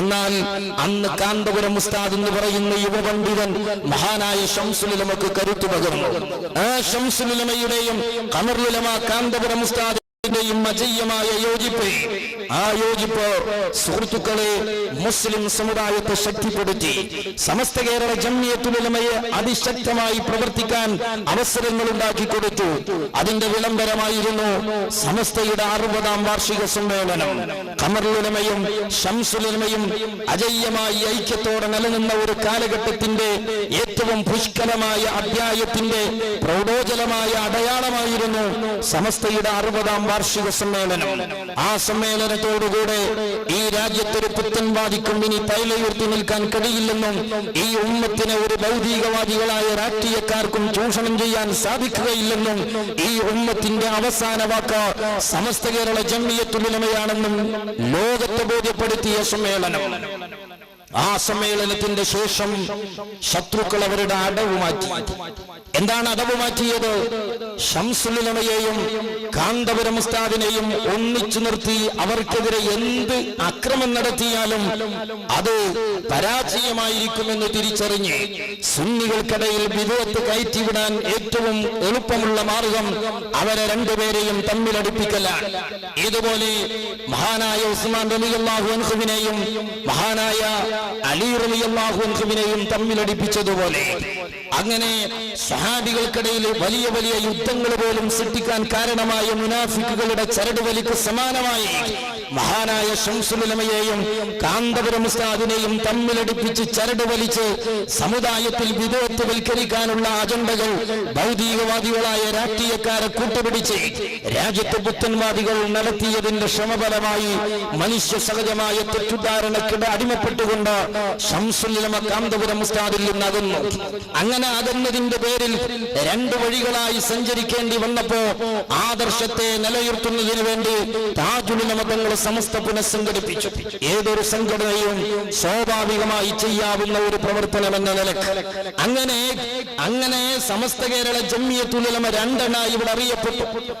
എന്നാൽ അന്ന് കാന്തപുരം ഉസ്താദ് എന്ന് പറയുന്ന യുവപണ്ഡിതൻ മഹാനായ ഷംസുലമക്ക് കരുത്തു പകർന്നു. ആ ഷംസുലമയുടെയും കമറുലമ കാന്തപുരം ഉസ്താദിന്റെയും അജയ്യമായ യോജിപ്പ്. ആ യോജിപ്പ് സുഹൃത്തുക്കളെ മുസ്ലിം സമുദായത്തെ ശക്തിപ്പെടുത്തി. സമസ്ത കേരള ജമ്മിയത്തുലമയെ അതിശക്തമായി പ്രവർത്തിക്കാൻ അവസരങ്ങൾ ഉണ്ടാക്കി കൊടുത്തു. അതിന്റെ വിളംബരമായിരുന്നു സമസ്തയുടെ അറുപതാം വാർഷിക സമ്മേളനം. കമറുലമയും ഷംസുലമയും അജയ്യമായി ഐക്യത്തോടെ നിലനിന്ന ഒരു കാലഘട്ടത്തിന്റെ ഏറ്റവും പുഷ്കരമായ അധ്യായത്തിന്റെ പ്രൗഢോജലമായ അടയാളമായിരുന്നു സമസ്തയുടെ അറുപതാം വാർഷിക സമ്മേളനം. ആ സമ്മേളനത്തോടുകൂടെ ഈ രാജ്യത്തൊരു പുത്തൻവാദിക്കും ഇനി തൈലയുർത്തി നിൽക്കാൻ കഴിയില്ലെന്നും ഈ ഉമ്മത്തിനെ ഒരു ഭൗതികവാദികളായ രാഷ്ട്രീയക്കാർക്കും ചൂഷണം ചെയ്യാൻ സാധിക്കുകയില്ലെന്നും ഈ ഉമ്മത്തിന്റെ അവസാന വാക്ക് സമസ്ത കേരള ജമ്മിയത്തുലമയാണെന്നും ലോകത്തെ ബോധ്യപ്പെടുത്തിയ സമ്മേളനം. ആ സമ്മേളനത്തിന്റെ ശേഷം ശത്രുക്കൾ അവരുടെ അടവ് മാറ്റി. എന്താണ് അടവ് മാറ്റിയത്? ഷംസുലമയെയും കാന്തപുരം ഉസ്താദിനെയും ഒന്നിച്ചു നിർത്തി അവർക്കെതിരെ എന്ത് അക്രമം നടത്തിയാലും അത് പരാജയമായിരിക്കുമെന്ന് തിരിച്ചറിഞ്ഞ് സുന്നികൾക്കിടയിൽ വിധേയത്ത് കയറ്റിവിടാൻ ഏറ്റവും എളുപ്പമുള്ള മാർഗം അവരെ രണ്ടുപേരെയും തമ്മിലടിപ്പിക്കലാണ്. ഇതുപോലെ മഹാനായ ഉസ്മാൻ അൻഹുവിനെയും മഹാനായ അലി റലിയല്ലാഹു അൻഹുവിനെയും തമ്മിലടിപ്പിച്ചതുപോലെ അങ്ങനെ സഹാബികൾക്കിടയിൽ വലിയ വലിയ യുദ്ധങ്ങൾ പോലും സൃഷ്ടിക്കാൻ കാരണമായ മുനാഫിക്കുകളുടെ ചരട് വലിക്ക് സമാനമായി. മഹാനായ ശംസുലമയെയും കാന്തപുരം ഉസ്താദിനെയും തമ്മിലടിപ്പിച്ച് ചരട് വലിച്ച് സമുദായത്തിൽ വിധേയത്വവൽക്കരിക്കാനുള്ള അജണ്ടകൾ ഭൗതികവാദികളായ രാഷ്ട്രീയക്കാരെ കൂട്ടുപിടിച്ച് രാജ്യത്ത് പുത്തൻവാദികൾ നടത്തിയതിന്റെ ശ്രമഫലമായി മനുഷ്യ സഹജമായ തെറ്റുദ്ധാരണക്കിട അടിമപ്പെട്ടുകൊണ്ട് ശംസുലമ കാന്തപുരം ഉസ്താദിൽ നിന്ന് അകന്നു. അങ്ങനെ അകന്നതിന്റെ പേരിൽ രണ്ട് വഴികളായി സഞ്ചരിക്കേണ്ടി വന്നപ്പോ ആദർശത്തെ നിലയുർത്തുന്നതിന് വേണ്ടി താജുലിന തങ്ങൾ സമസ്ത പുനഃസംഘടിപ്പിച്ചു. ഏതൊരു സംഘടനയും സ്വാഭാവികമായി ചെയ്യാവുന്ന ഒരു പ്രവർത്തനമെന്ന നിലയ്ക്ക്. അങ്ങനെ അങ്ങനെ സമസ്ത കേരള ജമ്മിയത്തുലമ രണ്ടെണ്ണായി ഇവിടെ അറിയപ്പെട്ടു.